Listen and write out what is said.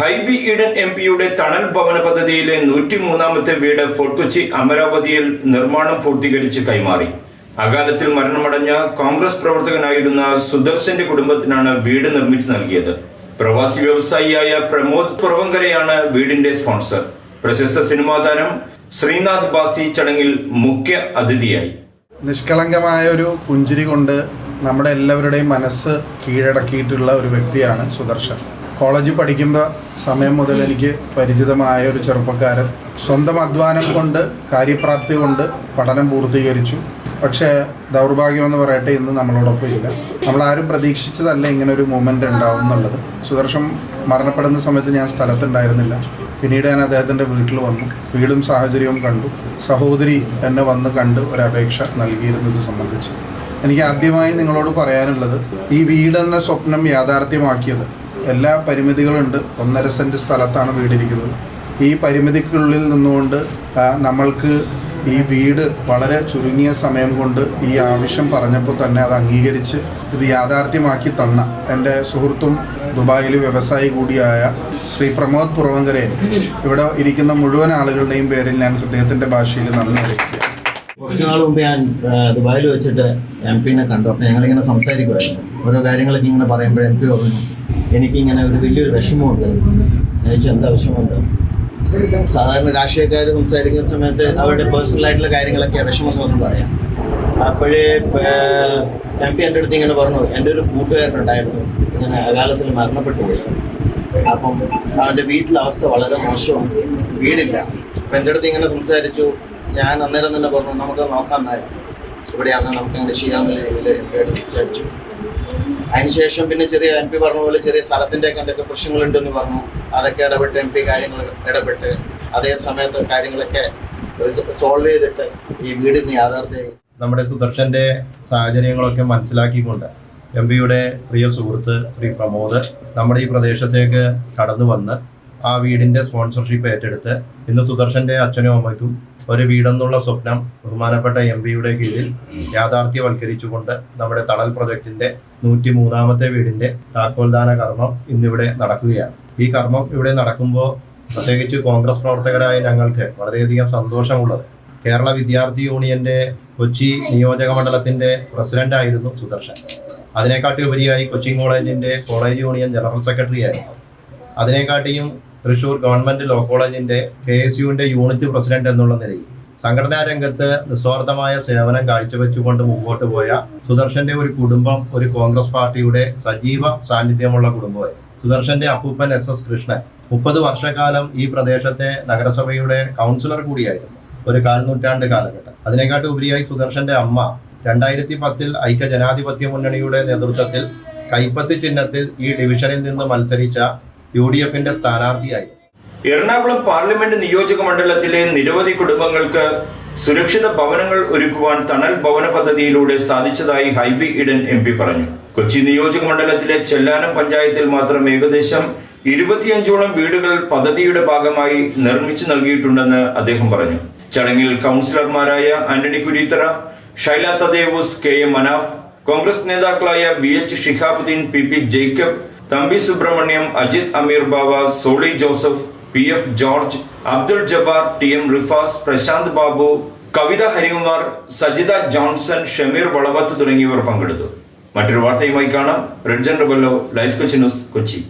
Hibi Eden M പിയുടെ തണൽ ഭവന പദ്ധതിയിലെ നൂറ്റിമൂന്നാമത്തെ വീട് ഫോർട്ട് കൊച്ചി അമരാവതിയിൽ നിർമ്മാണം പൂർത്തീകരിച്ച് കൈമാറി. അകാലത്തിൽ മരണമടഞ്ഞ കോൺഗ്രസ് പ്രവർത്തകനായിരുന്ന സുദർശന്റെ കുടുംബത്തിനാണ് വീട് നിർമ്മിച്ചു നൽകിയത്. പ്രവാസി വ്യവസായിയായ പ്രമോദ് പുറവങ്കരയാണ് വീടിന്റെ സ്പോൺസർ. പ്രശസ്ത സിനിമാ താരം ശ്രീനാഥ് ബാസി ചടങ്ങിൽ മുഖ്യ അതിഥിയായി. നിഷ്കളങ്കമായ ഒരു പുഞ്ചിരി കൊണ്ട് നമ്മുടെ എല്ലാവരുടെയും മനസ്സ് കീഴടക്കിയിട്ടുള്ള ഒരു വ്യക്തിയാണ് സുദർശൻ. കോളേജിൽ പഠിക്കുമ്പോൾ സമയം മുതൽ എനിക്ക് പരിചിതമായ ഒരു ചെറുപ്പക്കാരൻ. സ്വന്തം അധ്വാനം കൊണ്ട് കാര്യപ്രാപ്തി കൊണ്ട് പഠനം പൂർത്തീകരിച്ചു. പക്ഷേ ദൗർഭാഗ്യം എന്ന് പറയട്ടെ ഇന്ന് നമ്മളോടൊപ്പം ഇല്ല. നമ്മളാരും പ്രതീക്ഷിച്ചതല്ല ഇങ്ങനെ ഒരു മൂമെന്റ് ഉണ്ടാവും എന്നുള്ളത്. സുദർശൻ മരണപ്പെടുന്ന സമയത്ത് ഞാൻ സ്ഥലത്തുണ്ടായിരുന്നില്ല. പിന്നീട് ഞാൻ അദ്ദേഹത്തിന്റെ വീട്ടിൽ വന്നു. വീടും സാഹചര്യവും കണ്ടു. സഹോദരി എന്നെ വന്ന് കണ്ട് ഒരു അപേക്ഷ നൽകിയിരുന്നത് സംബന്ധിച്ച്. എനിക്ക് ആദ്യമായി നിങ്ങളോട് പറയാനുള്ളത് ഈ വീടെന്ന സ്വപ്നം യാഥാർത്ഥ്യമാക്കിയത് എല്ലാ പരിമിതികളുണ്ട്. ഒന്നര സെന്റ് സ്ഥലത്താണ് വീടിരിക്കുന്നത്. ഈ പരിമിതിക്കുള്ളിൽ നിന്നുകൊണ്ട് നമ്മൾക്ക് ഈ വീട് വളരെ ചുരുങ്ങിയ സമയം കൊണ്ട് ഈ ആവശ്യം പറഞ്ഞപ്പോൾ തന്നെ അത് അംഗീകരിച്ച് ഇത് യാഥാർത്ഥ്യമാക്കി തന്ന എന്റെ സുഹൃത്തും ദുബായിൽ വ്യവസായി കൂടിയായ ശ്രീ പ്രമോദ് പുറവങ്കരെ ഇവിടെ ഇരിക്കുന്ന മുഴുവൻ ആളുകളുടെയും പേരിൽ ഞാൻ ഹൃദയത്തിന്റെ ഭാഷയിൽ നന്ദി അറിയിക്കുക കുറച്ച് നാൾ മുമ്പ് ഞാൻ ദുബായിൽ വെച്ചിട്ട് എം പിനെ കണ്ടു. അപ്പോൾ ഞങ്ങളിങ്ങനെ സംസാരിക്കുമായിരുന്നു. ഓരോ കാര്യങ്ങളൊക്കെ ഇങ്ങനെ പറയുമ്പോൾ എം പി എനിക്കിങ്ങനെ ഒരു വലിയൊരു വിഷമമുണ്ട്. ചോദിച്ചാൽ ചോദിച്ചു എന്താ വിഷമമുണ്ട്? സാധാരണ രാഷ്ട്രീയക്കാർ സംസാരിക്കുന്ന സമയത്ത് അവരുടെ പേഴ്സണൽ ആയിട്ടുള്ള കാര്യങ്ങളൊക്കെ വിഷമം പറയാം. അപ്പോഴേ എം പി എന്റെ അടുത്ത് ഇങ്ങനെ പറഞ്ഞു എന്റെ ഒരു കൂട്ടുകാരനുണ്ടായിരുന്നു. ഇങ്ങനെ അകാലത്തിൽ മരണപ്പെട്ടു പോയി. അപ്പം അവന്റെ വീട്ടിലെ അവസ്ഥ വളരെ മോശമാണ്. വീടില്ല. അപ്പം എന്റെ അടുത്ത് ഇങ്ങനെ സംസാരിച്ചു. ഞാൻ അന്നേരം തന്നെ പറഞ്ഞു നമുക്ക് നോക്കാം എന്നാൽ ഇവിടെയാണെന്ന് നമുക്ക് അങ്ങനെ ചെയ്യാമെന്നുള്ള രീതിയിൽ എം പിയോട് സംസാരിച്ചു. അതിനുശേഷം പിന്നെ ചെറിയ എം പി പറഞ്ഞ പോലെ ചെറിയ സ്ഥലത്തിന്റെ ഒക്കെ എന്തൊക്കെ പ്രശ്നങ്ങളുണ്ടെന്ന് പറഞ്ഞു. അതൊക്കെ ഇടപെട്ട് എം പി കാര്യങ്ങൾ ഇടപെട്ട് അതേ സമയത്ത് കാര്യങ്ങളൊക്കെ സോൾവ് ചെയ്തിട്ട് ഈ വീടിന് യാഥാർത്ഥ്യമായി നമ്മുടെ സുദർശന്റെ സാഹചര്യങ്ങളൊക്കെ മനസ്സിലാക്കിക്കൊണ്ട് എം പിയുടെ പ്രിയ സുഹൃത്ത് ശ്രീ പ്രമോദ് നമ്മുടെ ഈ പ്രദേശത്തേക്ക് കടന്നു വന്ന് ആ വീടിന്റെ സ്പോൺസർഷിപ്പ് ഏറ്റെടുത്ത് ഇന്ന് സുദർശന്റെ അച്ഛനും അമ്മയ്ക്കും ഒരു വീടെന്നുള്ള സ്വപ്നം ബഹുമാനപ്പെട്ട എം പിയുടെ കീഴിൽ യാഥാർത്ഥ്യവൽക്കരിച്ചുകൊണ്ട് നമ്മുടെ തണൽ പ്രൊജക്ടിന്റെ നൂറ്റി മൂന്നാമത്തെ വീടിന്റെ താക്കോൽദാന കർമ്മം ഇന്നിവിടെ നടക്കുകയാണ്. ഈ കർമ്മം ഇവിടെ നടക്കുമ്പോൾ പ്രത്യേകിച്ച് കോൺഗ്രസ് പ്രവർത്തകരായ ഞങ്ങൾക്ക് വളരെയധികം സന്തോഷമുള്ളത്. കേരള വിദ്യാർത്ഥി യൂണിയന്റെ കൊച്ചി നിയോജക മണ്ഡലത്തിന്റെ പ്രസിഡന്റ് ആയിരുന്നു സുദർശൻ. അതിനെക്കാട്ടി ഉപരിയായി കൊച്ചിൻ കോളേജിന്റെ കോളേജ് യൂണിയൻ ജനറൽ സെക്രട്ടറി ആയിരുന്നു. അതിനെക്കാട്ടിയും തൃശൂർ ഗവൺമെന്റ് ലോ കോളേജിന്റെ കെ എസ് യുവിന്റെ യൂണിറ്റ് പ്രസിഡന്റ് എന്നുള്ള നിലയിൽ സംഘടനാ രംഗത്ത് നിസ്വാർത്ഥമായ സേവനം കാഴ്ചവെച്ചുകൊണ്ട് മുമ്പോട്ട് പോയ സുദർശന്റെ ഒരു കുടുംബം ഒരു കോൺഗ്രസ് പാർട്ടിയുടെ സജീവ സാന്നിധ്യമുള്ള കുടുംബമായി. സുദർശന്റെ അപ്പൂപ്പൻ എസ് എസ് കൃഷ്ണൻ മുപ്പത് വർഷക്കാലം ഈ പ്രദേശത്തെ നഗരസഭയുടെ കൗൺസിലർ കൂടിയായിരുന്നു. ഒരു കാൽനൂറ്റാണ്ട് കാലഘട്ടം. അതിനെക്കാട്ട് ഉപരിയായി സുദർശന്റെ അമ്മ രണ്ടായിരത്തി പത്തിൽ ഐക്യ ജനാധിപത്യ മുന്നണിയുടെ നേതൃത്വത്തിൽ കൈപ്പത്തി ചിഹ്നത്തിൽ ഈ ഡിവിഷനിൽ നിന്ന് മത്സരിച്ച യു ഡി എഫിന്റെ സ്ഥാനാർത്ഥിയായി. എറണാകുളം പാർലമെന്റ് നിയോജക മണ്ഡലത്തിലെ നിരവധി കുടുംബങ്ങൾക്ക് സുരക്ഷിത ഭവനങ്ങൾ ഒരുക്കുവാൻ തണൽ ഭവന പദ്ധതിയിലൂടെ സാധിച്ചതായി ഹൈബി ഇഡൻ എം പി പറഞ്ഞു. കൊച്ചി നിയോജക മണ്ഡലത്തിലെ ചെല്ലാനം പഞ്ചായത്തിൽ മാത്രം ഏകദേശം ഇരുപത്തിയഞ്ചോളം വീടുകൾ പദ്ധതിയുടെ ഭാഗമായി നിർമ്മിച്ചു നൽകിയിട്ടുണ്ടെന്ന് അദ്ദേഹം പറഞ്ഞു. ചടങ്ങിൽ കൗൺസിലർമാരായ ആന്റണി കുരീത്തറ ഷൈല തദേവൂസ് കെ എം മനാഫ് കോൺഗ്രസ് നേതാക്കളായ V H Shihabuddeen P P Jacob Thampi Subrahmanyam Ajith Ameer Baba Soli Joseph P F George Abdul Jabbar T M Rifas Prashanth Babu Kavitha Harikumar Sajitha Johnson Shameer Valavath തുടങ്ങിയവർ പങ്കെടുത്തു. മറ്റൊരു വാർത്തയുമായി കാണാം. Redjan Rebello life Kochi news Kochi.